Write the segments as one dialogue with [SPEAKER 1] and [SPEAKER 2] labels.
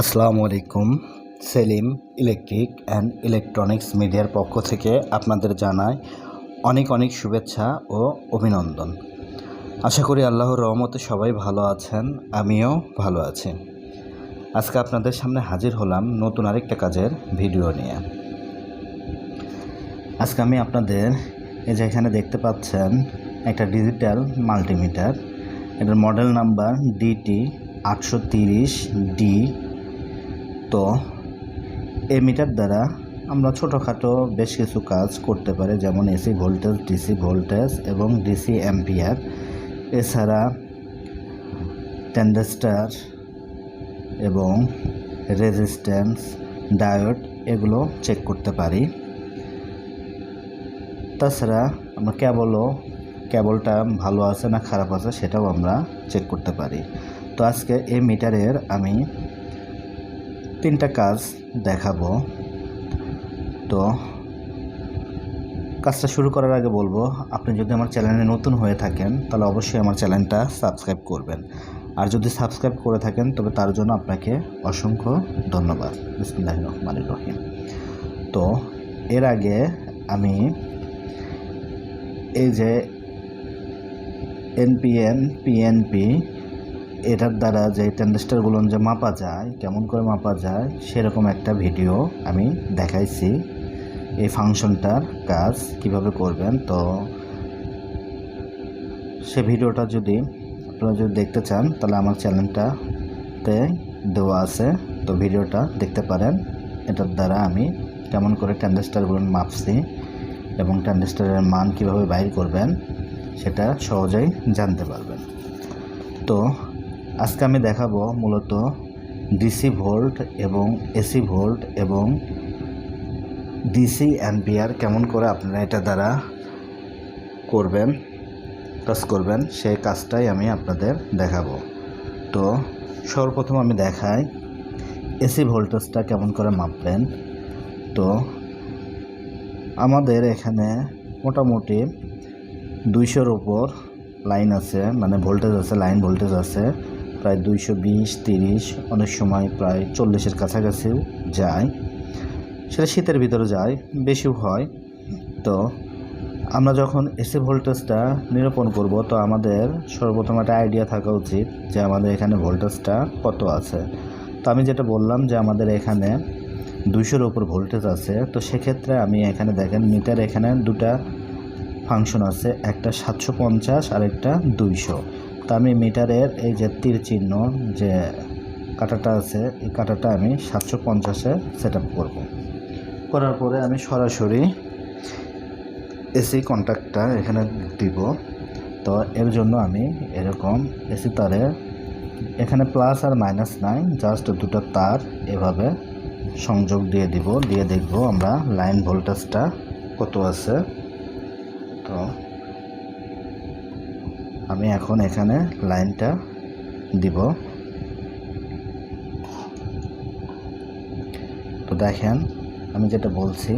[SPEAKER 1] আসসালামু আলাইকুম, Selim electric and electronics মিডিয়ার পক্ষ থেকে আপনাদের জানায় অনেক অনেক শুভেচ্ছা ও অভিনন্দন। আশা করি আল্লাহর রহমতে সবাই ভালো আছেন, আমিও ভালো আছি। আজকে আপনাদের সামনে হাজির হলাম নতুন আরেকটা কাজের ভিডিও নিয়ে। আজকে আমি আপনাদের এই যে এখানে দেখতে পাচ্ছেন একটা ডিজিটাল মাল্টিমিটার। এটার মডেল নাম্বার ডিটি আটশো তিরিশ ডি তো এই মিটার দ্বারা আমরা ছোটোখাটো বেশ কিছু কাজ করতে পারি, যেমন এসি ভোল্টেজ, ডিসি ভোল্টেজ এবং ডিসি অ্যাম্পিয়ার। এছাড়া ট্যান্ডেস্টার এবং রেজিস্ট্যান্স, ডায়োড এগুলো চেক করতে পারি। তাছাড়া আমরা কেবলও, কেবলটা ভালো আছে না খারাপ আছে সেটাও আমরা চেক করতে পারি। তো আজকে এই মিটারের আমি তিনটা কাজ দেখাবো। তো কাজটা শুরু করার আগে বলব, আপনি যদি আমার চ্যানেলে নতুন হয়ে থাকেন, তাহলে অবশ্যই আমার চ্যানেলটা সাবস্ক্রাইব করবেন। আর যদি সাবস্ক্রাইব করে থাকেন, তবে তার জন্য আপনাকে অসংখ্য ধন্যবাদ। বিসমুল্লাহ রহমান রহিম। তো এর আগে আমি এই যে এনপিএন, পিএনপি এটার দ্বারা যে ট্যান্ডেস্টারগুলো যে মাপা যায়, কেমন করে মাপা যায়, সেরকম একটা ভিডিও আমি দেখাইছি। এই ফাংশনটার কাজ কীভাবে করবেন, তো সে ভিডিওটা যদি আপনারা যদি দেখতে চান, তাহলে আমার চ্যানেলটাতে দেওয়া আছে। তো ভিডিওটা দেখতে পারেন। এটার দ্বারা আমি কেমন করে ট্যান্ডেস্টারগুলো মাপছি এবং ট্যান্ডেস্টারের মান কীভাবে বাইর করবেন, সেটা সহজেই জানতে পারবেন। তো আজকে আমি দেখাবো মূলত ডিসি ভোল্ট এবং এসি ভোল্ট এবং ডিসি অ্যাম্পিয়ার কেমন করে আপনারা এটা দ্বারা করবেন, কাজ করবেন, সেই কাজটাই আমি আপনাদের দেখাবো। তো সর্বপ্রথম আমি দেখাই এসি ভোল্টেজটা কেমন করে মাপবেন। তো আমাদের এখানে মোটামুটি দুইশোর ওপর লাইন আছে মানে ভোল্টেজ আছে লাইন ভোল্টেজ আছে। প্রায় দুইশো বিশ, তিরিশ, অনেক সময় প্রায় চল্লিশের কাছাকাছিও যায়। সেটা শীতের ভিতরে যায়, বেশিও হয়। তো আমরা যখন এসি ভোল্টেজটা নিরূপণ করব, তো আমাদের সর্বপ্রথম একটা আইডিয়া থাকা উচিত যে আমাদের এখানে ভোল্টেজটা কত আছে। তো আমি যেটা বললাম যে আমাদের এখানে দুইশোর ওপর ভোল্টেজ আছে, তো সেক্ষেত্রে আমি এখানে দেখেন মিটার এখানে দুটা ফাংশন আছে, একটা সাতশো পঞ্চাশ আর একটা দুইশো। তো আমি মিটারের এই যে তীর চিহ্ন যে কাটাটা আছে, এই কাটাটা আমি সাতশো পঞ্চাশে সেট আপ করব। করার পরে আমি সরাসরি এসি কন্ট্যাক্টটা এখানে দিব। তো এর জন্য আমি এরকম এসি তারে এখানে প্লাস আর মাইনাস নাই জাস্ট দুটো তার এভাবে সংযোগ দিয়ে দিব। দিয়ে দেখব আমরা লাইন ভোল্টেজটা কত আছে। তো আমি এখন এখানে লাইনটা দিব। তো দেখেন, আমি যেটা বলছি,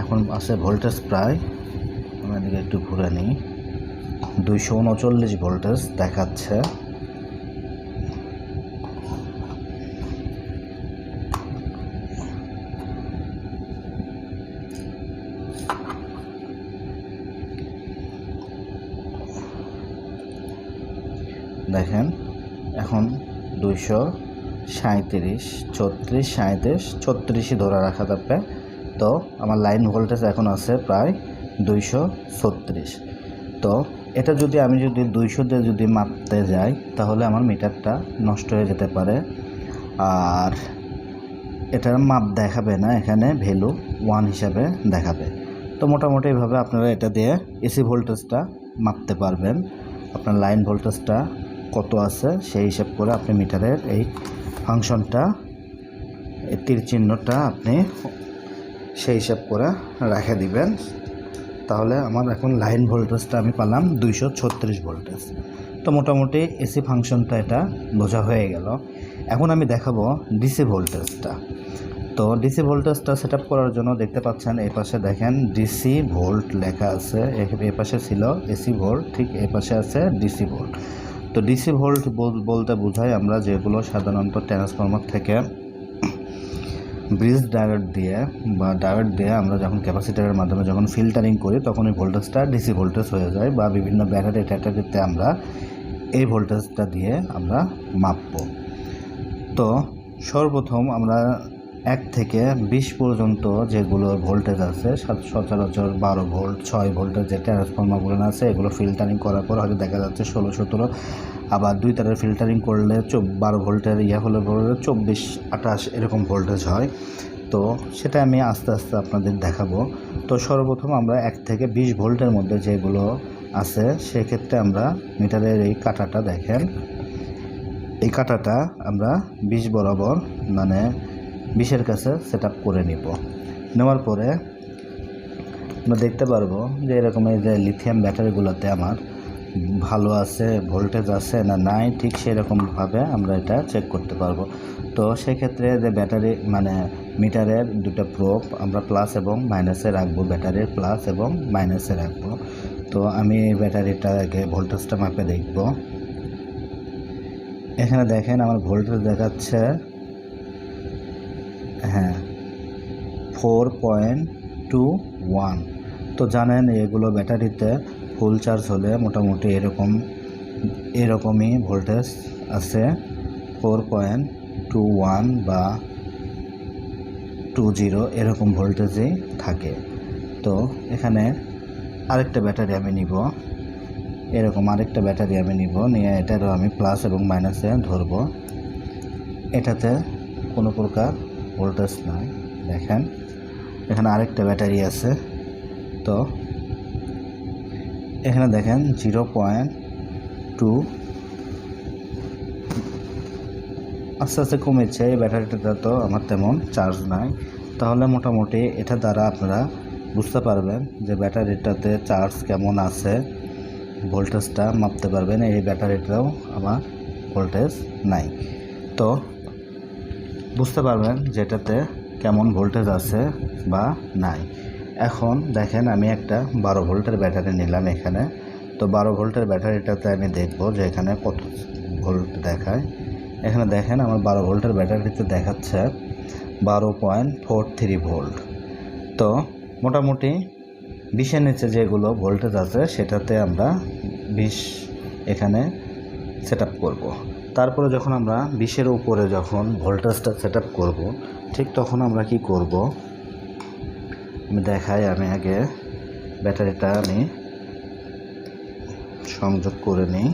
[SPEAKER 1] এখন আছে ভোল্টেজ প্রায়, আমি এদিকে একটু ঘুরে নিই। দুইশো উনচল্লিশ ভোল্টেজ দেখাচ্ছে। দেখেন, এখন দুইশো সাঁত্রিশ ছত্রিশ সাঁত্রিশ ছত্রিশই ধরে রাখা যাবে তো আমার লাইন ভোল্টেজ এখন আছে প্রায় দুইশো ছত্রিশ। তো এটা যদি আমি যদি দুইশো দিয়ে যদি মাপতে যাই, তাহলে আমার মিটারটা নষ্ট হয়ে যেতে পারে। আর এটার মাপ দেখাবে না, এখানে ভ্যালু ওয়ান হিসাবে দেখাবে। তো মোটামুটি এইভাবে আপনারা এটা দিয়ে এসি ভোল্টেজটা মাপতে পারবেন। আপনার লাইন ভোল্টেজটা কত আছে, সেই হিসাব করে আপনি মিটারের এই ফাংশনটা তীর চিহ্নটা আপনি সেই হিসাব করে রেখে দিবেন। তাহলে আমার এখন লাইন ভোল্টেজটা আমি পেলাম দুইশো ছত্রিশ ভোল্টেজ। তো মোটামুটি এসি ফাংশনটা এটা বোঝা হয়ে গেল। এখন আমি দেখাবো ডিসি ভোল্টেজটা। তো ডিসি ভোল্টেজটা সেট করার জন্য দেখতে পাচ্ছেন এই পাশে দেখেন ডিসি ভোল্ট লেখা আছে। এ পাশে ছিল এসি ভোল্ট, ঠিক এই পাশে আছে ডিসি ভোল্ট। তো ডিসি ভোল্ট বল- বলতে বোঝায় আমরা যেগুলো সাধারণত ট্রান্সফর্মার থেকে ব্রিজ ডায়োড দিয়ে বা ডায়োড দিয়ে আমরা যখন ক্যাপাসিটারের মাধ্যমে যখন ফিল্টারিং করি, তখন এই ভোল্টেজটা ডিসি ভোল্টেজ হয়ে যায় বা বিভিন্ন ব্যাটারি ট্যাটারিতে আমরা এই ভোল্টেজটা দিয়ে আমরা মাপবো। তো সর্বপ্রথম আমরা এক থেকে বিশ পর্যন্ত যেগুলো ভোল্টেজ আছে সচরাচর বারো ভোল্ট ছয় ভোল্টের যে ট্রান্সফর্মারগুলো আছে, এগুলো ফিল্টারিং করার পর হয়তো দেখা যাচ্ছে ষোলো, সতেরো, আবার দুই তারের ফিল্টারিং করলে চব বারো ভোল্টের ইয়ে হলে পরে চব্বিশ, আঠাশ এরকম ভোল্টেজ হয়। তো সেটা আমি আস্তে আস্তে আপনাদের দেখাবো। তো সর্বপ্রথম আমরা এক থেকে বিশ ভোল্টের মধ্যে যেগুলো আছে, সেক্ষেত্রে আমরা মিটারের এই কাঁটাটা দেখেন। এই কাঁটাটা আমরা বিশ বরাবর মানে বিশের কাছে সেট করে নিব। নেওয়ার পরে আমরা দেখতে পারব যে এরকম এই যে লিথিয়াম ব্যাটারিগুলোতে আমার ভালো আছে ভোল্টেজ আছে না নাই, ঠিক সেরকমভাবে আমরা এটা চেক করতে পারব। তো সেক্ষেত্রে যে ব্যাটারি মানে মিটারের দুটো প্রোপ আমরা প্লাস এবং মাইনাসে রাখব ব্যাটারির প্লাস এবং মাইনাসে রাখব। তো আমি এই ব্যাটারিটা আগে ভোল্টেজটা মাপে দেখব। এখানে দেখেন আমার ভোল্টেজ দেখাচ্ছে হ্যাঁ। ফোর পয়েন্ট টু ওয়ান তো জানেন, এগুলো ব্যাটারিতে ফুল চার্জ হলে মোটামুটি এরকম, এরকমই ভোল্টেজ আছে। ফোর পয়েন্ট টু ওয়ান বা টু জিরো এরকম ভোল্টেজই থাকে। তো এখানে আরেকটা ব্যাটারি আমি নিব। এরকম আরেকটা ব্যাটারি আমি নিব, নিয়ে এটারও আমি প্লাস এবং মাইনাসে ধরবো। এটাতে কোনো প্রকার ভোল্টেজ নাই। দেখেন, এখানে আরেকটা ব্যাটারি আছে। তো, এখানে দেখেন জিরো পয়েন্ট টু আস্তে আস্তে কমেছে। এই ব্যাটারিটা তো আমার তেমন চার্জ নাই। তাহলে মোটামুটি এটা দ্বারা আপনারা বুঝতে পারবেন যে ব্যাটারিটাতে চার্জ কেমন আছে। ভোল্টেজটা মাপতে পারবেন। এই ব্যাটারিটাও আমার ভোল্টেজ নাই। তো বুঝতে পারবেন যেটাতে কেমন ভোল্টেজ আছে বা নাই। এখন দেখেন আমি একটা বারো ভোল্টের ব্যাটারি নিলাম এখানে। তো বারো ভোল্টের ব্যাটারিটাতে আমি দেখব যে এখানে কত ভোল্ট দেখায়। এখানে দেখেন আমার বারো ভোল্টের ব্যাটারিতে দেখাচ্ছে বারো পয়েন্ট ফোর থ্রি ভোল্ট তো মোটামুটি বিশের নিচে যেগুলো ভোল্টেজ আছে সেটাতে আমরা বিশ এখানে সেট আপ করব। তারপরে যখন আমরা বিশের উপরে যখন ভোল্টেজটা সেট আপ করব, ঠিক তখন আমরা কি করব? আমি দেখাই, আমি আগে ব্যাটারিটা আমি সংযোগ করে নিই।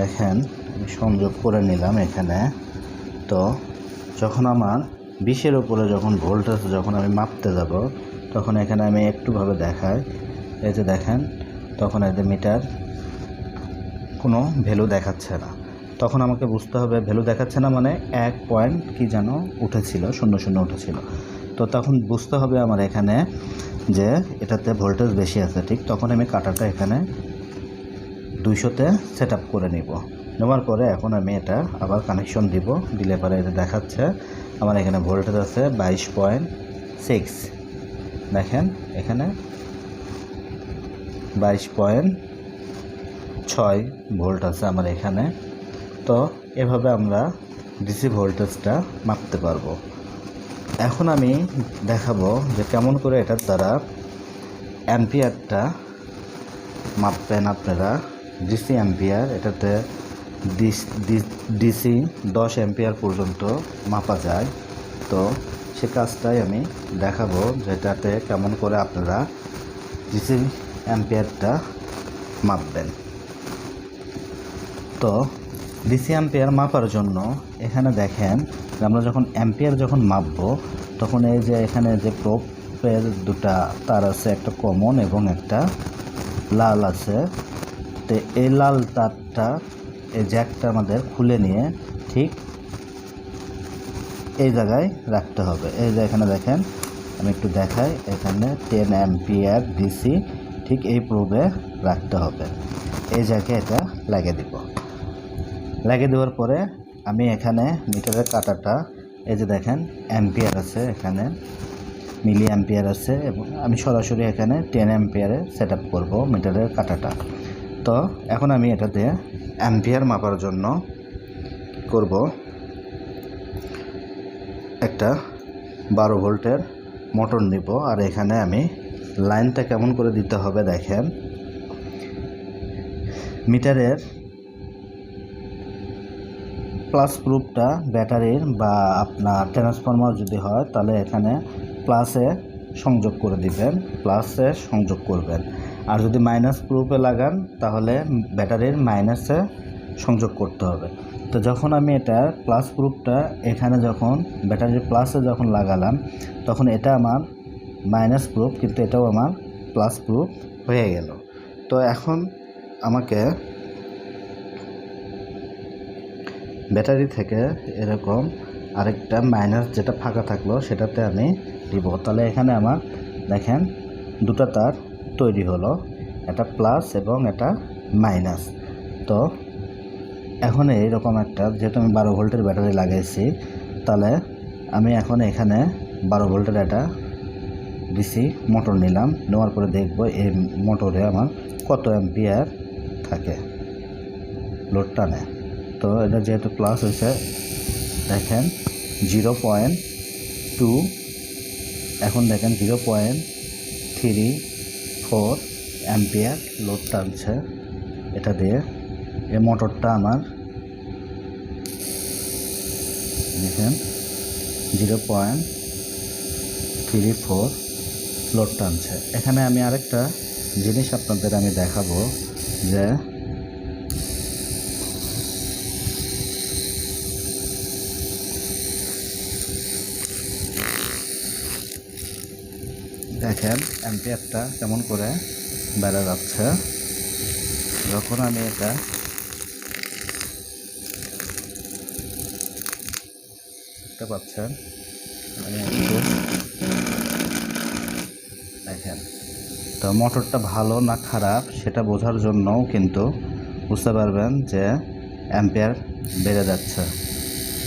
[SPEAKER 1] দেখেন, আমি সংযোগ করে নিলাম এখানে। তো যখন আমার বিশের উপরে যখন ভোল্টেজ যখন আমি মাপতে যাব, তখন এখানে আমি একটুভাবে দেখাই। এই যে দেখেন, তখন এতে মিটার কোনো ভ্যালু দেখাচ্ছে না। তখন আমাকে বুঝতে হবে, ভ্যালু দেখাচ্ছে না মানে এক পয়েন্ট কি যেন উঠেছিল, শূন্য শূন্য উঠেছিল। তো তখন বুঝতে হবে আমার এখানে যে এটাতে ভোল্টেজ বেশি আছে, ঠিক? তখন আমি কাটাটা এখানে দুইশোতে সেট আপ করে নিব। নেওয়ার পরে এখন আমি এটা আবার কানেকশন দিব, দিলে পরে এটা দেখাচ্ছে। আমার এখানে ভোল্টেজ আছে বাইশ পয়েন্ট সিক্স। দেখেন, এখানে বাইশ পয়েন্ট ছয় ভোল্ট আছে আমার এখানে। তো এভাবে আমরা ডিসি ভোল্টেজটা মাপতে পারব। এখন আমি দেখাবো যে কেমন করে এটার দ্বারা অ্যাম্পিয়ারটা মাপবেন আপনারা, ডিসি অ্যাম্পিয়ার, এটাতে ডিসি দশ অ্যাম্পিয়ার পর্যন্ত মাপা যায়। তো সে কাজটাই আমি দেখাবো যেটাতে কেমন করে আপনারা ডিসি অ্যাম্পিয়ারটা মাপবেন। তো ডিসি অ্যাম্পিয়ার মাপার জন্য এখানে দেখেন, আমরা যখন অ্যাম্পিয়ার যখন মাপবো, তখন এই যে এখানে যে প্রোপের দুটা তার আছে, একটা কমন এবং একটা লাল আছে। তো এই লাল তারটা এই জ্যাকটা আমাদের খুলে নিয়ে ঠিক এই জায়গায় রাখতে হবে। এই যে এখানে দেখেন, আমি একটু দেখাই, এখানে টেন অ্যাম্পিয়ার ডিসি ঠিক এই প্রোবে রাখতে হবে। এই জায়গায় এটা লাগিয়ে দিব। লাগিয়ে দেওয়ার পরে আমি এখানে মিটারের কাঁটাটা, এই যে দেখেন অ্যাম্পিয়ার আছে এখানে মিলি অ্যাম্পিয়ার আছে এবং আমি সরাসরি এখানে টেন অ্যাম্পিয়ারে সেট আপ করব মিটারের কাটাটা। তো এখন আমি এটাতে অ্যাম্পিয়ার মাপার জন্য করব একটা বারো ভোল্টের মোটর নিব। আর এখানে আমি লাইনটা কেমন করে দিতে হবে দেখেন। মিটারের প্লাস প্রুফটা ব্যাটারির বা আপনার ট্রান্সফরমার যদি হয়, তাহলে এখানে প্লাসে সংযোগ করে দিবেন প্লাসে সংযোগ করবেন। আর যদি মাইনাস প্রুফে লাগান, তাহলে ব্যাটারির মাইনাসে সংযোগ করতে হবে। তো যখন আমি এটা প্লাস প্রুফটা এখানে যখন ব্যাটারির প্লাসে যখন লাগালাম, তখন এটা আমার মাইনাস প্রুফ কিন্তু এটাও আমার প্লাস প্রুফ হয়ে গেল। তো এখন আমাকে ব্যাটারি থেকে এরকম আরেকটা মাইনাস যেটা ফাঁকা থাকল, সেটাতে আমি দিব। তাহলে এখানে আমার দেখেন দুটো তার তৈরি হলো। এটা প্লাস এবং এটা মাইনাস তো এখন এইরকম একটা, যেহেতু আমি বারো ভোল্টের ব্যাটারি লাগাইছি, তাহলে আমি এখন এখানে বারো ভোল্টের একটা ডিসি মোটর নিলাম। নেওয়ার পরে দেখব এই মোটরে আমার কত অ্যাম্পিয়ার থাকে লোড টানে। তো এটা যেহেতু প্লাস হয়েছে, দেখেন জিরো পয়েন্ট টু এখন দেখেন zero point three four ampere load টানছে এটা দিয়ে। এই মোটরটা আমার দেখেন zero point three four load টানছে। এখানে আমি আরেকটা জিনিস আপনাদের আমি দেখাবো যে দেখেন অ্যাম্পিয়ারটা কেমন করে বেড়ে যাচ্ছে। যখন আমি এটা দেখতে পাচ্ছেন, আমি একটু দেখেন, তো মোটরটা ভালো না খারাপ সেটা বোঝার জন্যও কিন্তু বুঝতে পারবেন যে অ্যাম্পিয়ার বেড়ে যাচ্ছে।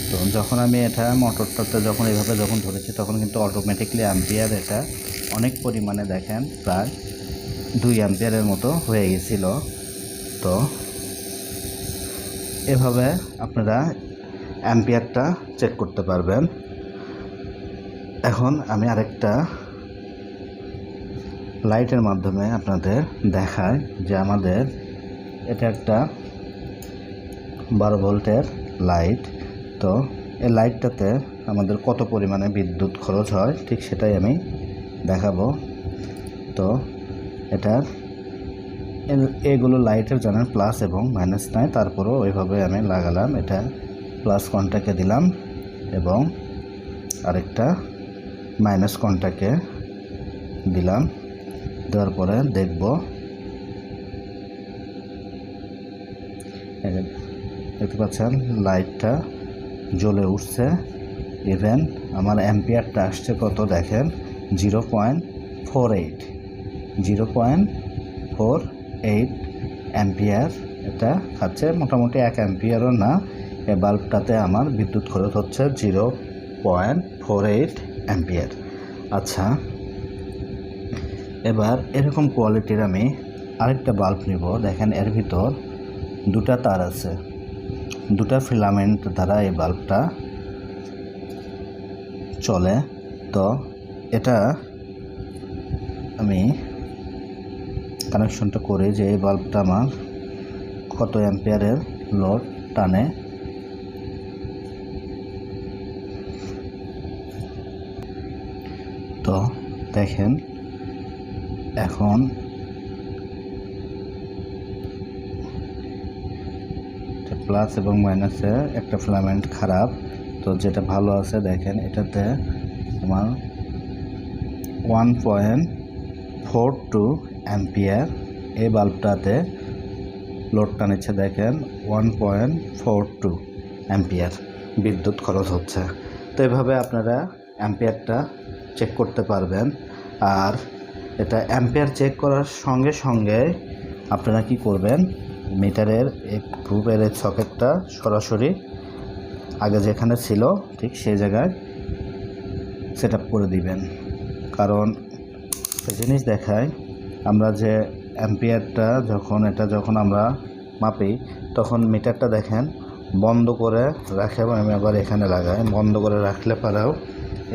[SPEAKER 1] তো যখন আমি এটা মোটরটাতে যখন এভাবে যখন ধরেছি, তখন কিন্তু অটোমেটিকলি অ্যাম্পিয়ার এটা অনেক পরিমাণে দেখেন, প্রায় দুই অ্যাম্পিয়ারের মতো হয়ে গেছিল। তো এভাবে আপনারা অ্যাম্পিয়ারটা চেক করতে পারবেন। এখন আমি আরেকটা লাইটের মাধ্যমে আপনাদের দেখায় যে আমাদের এটা একটা বারো ভোল্টের লাইট তো এই লাইটটাতে আমাদের কত পরিমাণে বিদ্যুৎ খরচ হয়, ঠিক সেটাই আমি দেখাবো। তো এটার এগুলো লাইটের জানেন প্লাস এবং মাইনাস নাই। তারপরেও ওইভাবে আমি লাগালাম। এটা প্লাস কন্টাকে দিলাম এবং আরেকটা মাইনাস কন্টাকে দিলাম। দেওয়ার পরে দেখব। দেখতে পাচ্ছেন লাইটটা জ্বলে উঠছে। ইভেন আমার অ্যাম্পিয়ারটা আসছে কত দেখেন। Zero point four eight. Zero point four eight ampere. এটা খাচ্ছে মোটামুটি এক অ্যাম্পিয়ারও না। এই বাল্বটাতে আমার বিদ্যুৎ খরচ হচ্ছে zero point four eight ampere. আচ্ছা এবার এরকম কোয়ালিটির আমি আরেকটা বাল্ব নিব। দেখেন এর ভিতর দুটা তার আছে। দুটা ফিলামেন্ট দ্বারা এই বাল্বটা চলে। তো এটা আমি কানেকশনটা করে যে এই বাল্বটা আমার কত অ্যাম্পিয়ারের লোড টানে। তো দেখেন, এখন প্লাস এবং মাইনাসে একটা ফিলামেন্ট খারাপ, তো যেটা ভালো আছে দেখেন, এটাতে আমার one point four two ampere. এই বাল্বটাতে লোডটা নিচ্ছে দেখেন, one point four two ampere বিদ্যুৎ খরচ হচ্ছে। তো এভাবে আপনারা অ্যাম্পিয়ারটা চেক করতে পারবেন। আর এটা অ্যাম্পিয়ার চেক করার সঙ্গে সঙ্গে আপনারা কি করবেন, মিটারের এই প্রুফের এই সকেটটা সরাসরি আগে যেখানে ছিল ঠিক সেই জায়গায় সেট করে দিবেন। কারণ জিনিস দেখায়, আমরা যে অ্যাম্পিয়ারটা যখন, এটা যখন আমরা মাপি, তখন মিটারটা দেখেন, বন্ধ করে রাখে এবং আমি আবার এখানে লাগাই। বন্ধ করে রাখলে পরেও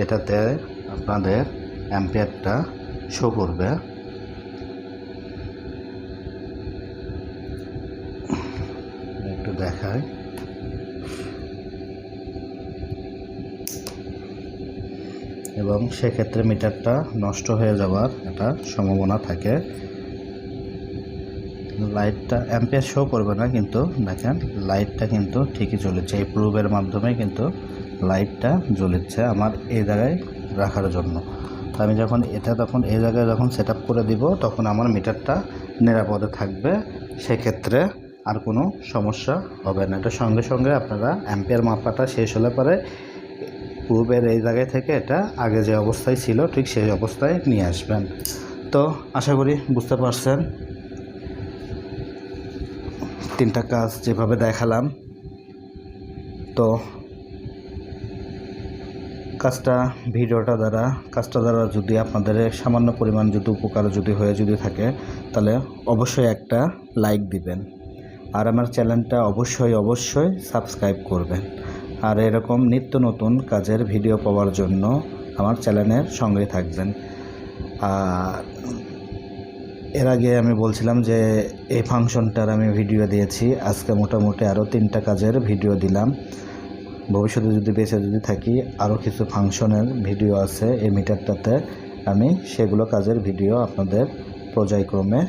[SPEAKER 1] এটাতে আপনাদের অ্যাম্পিয়ারটা শো করবে। একটু দেখায় এবং সেক্ষেত্রে মিটারটা নষ্ট হয়ে যাওয়ার একটা সম্ভাবনা থাকে। লাইটটা অ্যাম্পিয়ার শো করবে না, কিন্তু দেখেন লাইটটা কিন্তু ঠিকই চলেছে এই প্রুভের মাধ্যমে কিন্তু লাইটটা জ্বলেছে আমার এই জায়গায় রাখার জন্য। তো আমি যখন এটা তখন এই জায়গায় যখন সেট করে দিব, তখন আমার মিটারটা নিরাপদে থাকবে। সেক্ষেত্রে আর কোনো সমস্যা হবে না। এটা সঙ্গে সঙ্গে আপনারা অ্যাম্পিয়ার মাপাটা শেষ হলে পরে পূর্বের এই জায়গায় থেকে এটা আগে যে অবস্থায় ছিল, ঠিক সেই অবস্থায় নিয়ে আসবেন। তো আশা করি বুঝতে পারছেন। তিনটা কাজ যেভাবে দেখালাম। তো কাজটা, ভিডিওটা দ্বারা, কাজটা দ্বারা যদি আপনাদের সামান্য পরিমাণ যদি উপকার যদি হয়ে যদি থাকে, তাহলে অবশ্যই একটা লাইক দিবেন। আর আমার চ্যানেলটা অবশ্যই অবশ্যই সাবস্ক্রাইব করবেন। আর এরকম নিত্য নতুন কাজের ভিডিও পাওয়ার জন্য আমার চ্যানেলের সঙ্গে থাকবেন। আর এর আগে আমি বলছিলাম যে এই ফাংশনটার আমি ভিডিও দিয়েছি। আজকে মোটামুটি আরও তিনটা কাজের ভিডিও দিলাম। ভবিষ্যতে যদি বেঁচে যদি থাকি আরও কিছু ফাংশনের ভিডিও আছে এই মিটারটাতে, আমি সেগুলো কাজের ভিডিও আপনাদের পর্যায়ক্রমে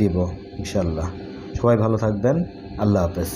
[SPEAKER 1] দিব ইনশাল্লাহ সবাই ভালো থাকবেন। আল্লাহ হাফেজ।